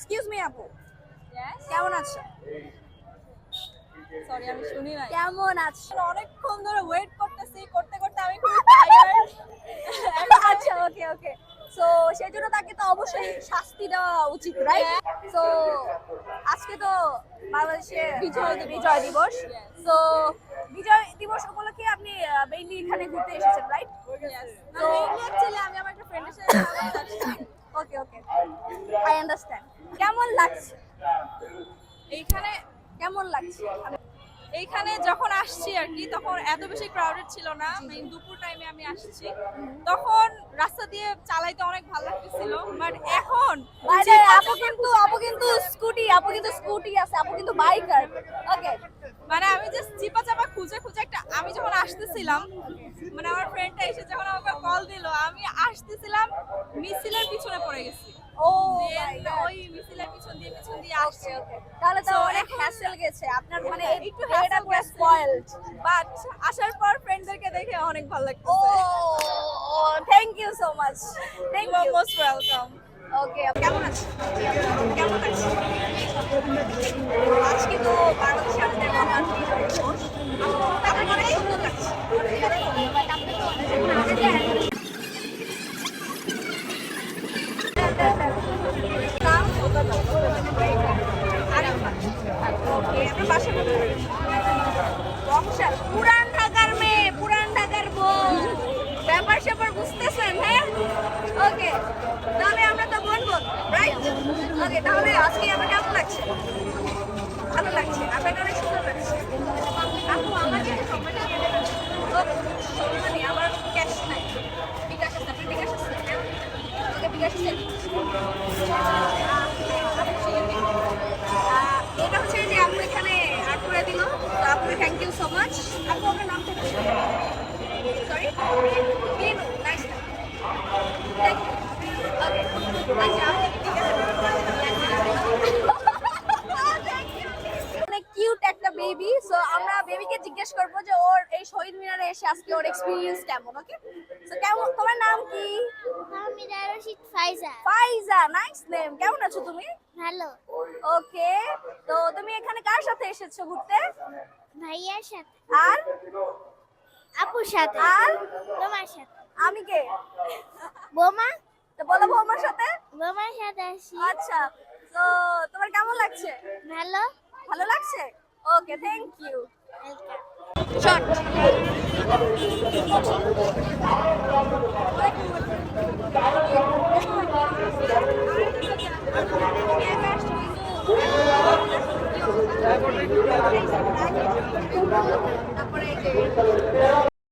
Excuse me আপু কেমন আছো? Sorry, আমি শুনি নাই। কেমন আছো? অনেকক্ষণ ধরে ওয়েট করতেছি করতে করতে আমি খুব টায়ার্ড আচ্ছা ওকে ওকে সো সেই জন্য তাকে তো অবশ্যই শাস্তি দেওয়া উচিত রাইট সো আজকে তো বাংলাদেশে বিজয় বিজয় দিবস. তো বিজয় দিবস উপলক্ষে আপনি মেইনলি এখানে ঘুরতে এসেছেন রাইট তো আমি আমার একটা ফ্রেন্ডের সাথে ওকে ওকে আই আন্ডারস্ট্যান্ড কেমন লাগছে? এইখানে কেমন লাগছে? এইখানে যখন আসছি আর কি তখন এত বেশি ক্রাউডেড ছিল না। দুপুর টাইমে আমি আসছি। তখন রাস্তা দিয়ে চালাইতে অনেক ভালো লাগতেছিল বাট এখন বাইরে আপু কিন্তু আপু কিন্তু স্কুটি আপু কিন্তু স্কুটি আছে আপু কিন্তু বাইকার ওকে মানে আমি জাস্ট চিপা চাপা খুঁজে খুঁজে একটা আমি যখন আসতেছিলাম মানে আমার ফ্রেন্ডটা এসে যখন আমাকে কল দিল আমি আসতেছিলাম মিছিলের পিছনে পড়ে গেছি। ও পিছন দিয়ে পিছন দিয়ে আসছে। তাহলে তো অনেক হ্যাসেল গেছে। আপনার মানে হ্যাঁ, একটু hassle পুরো স্পয়েলড বাট আসার পর ফ্রেন্ডদেরকে দেখে অনেক ভালো ও thank you so much thank you most welcome okay কেমন আছো? কেমন আছো আজকে তো বাংলাদেশে আমাদের মহান বিজয় দিবস আপনার অনেক সুন্দর লাগছে নাম? আরিফা। Okay, আপনার বাসা কোথায়? বংশাল। পুরান ঢাকার মেয়ে, পুরান ঢাকার বউ ব্যাপার স্যাপার বুঝতেছেন হ্যাঁ? ওকে, তাহলে আমরা তো বোন রাইট ওকে, তাহলে আজকে আমার কেমন লাগছে? ভালো লাগছে, আপনাকে অনেক সুন্দর লাগছে। আপু, আমাকে সময় নেই আমার ক্যাশ নাই। বিকাশ আছে, আপনার বিকাশ আছে হ্যাঁ? ওকে, বিকাশ আছে আহ, এটা হচ্ছে যে আপু এখানে আর্ট করে দিল তো আপুকে থ্যাংক ইউ সো মাচ আপু আপনার নামটা কি sorry Binu nice thank you okay আচ্ছা আপনি ঠিক আছে অনেক কিউট একটা বেবি সো আমরা বেবিকে জিজ্ঞেস করব যে ওর এই শহীদ মিনারে এসে আজকে ওর এক্সপিরিয়েন্স কেমন ওকে সো কেমন তোমার নাম কি? ফাইজা। ফাইজা নাইস নেম কেমন আছো তুমি? ভালো। ওকে তো তুমি এখানে কার সাথে এসেছ ঘুরতে? ভাইয়ার সাথে। আর? আপুর সাথে। আর? বোমার সাথে। আমি কে? বোমা? তো বলো বৌমার সাথে। বোমার সাথে আসি। আচ্ছা তো তোমার কেমন লাগছে? ভালো। ভালো লাগছে? Okay thank you welcome short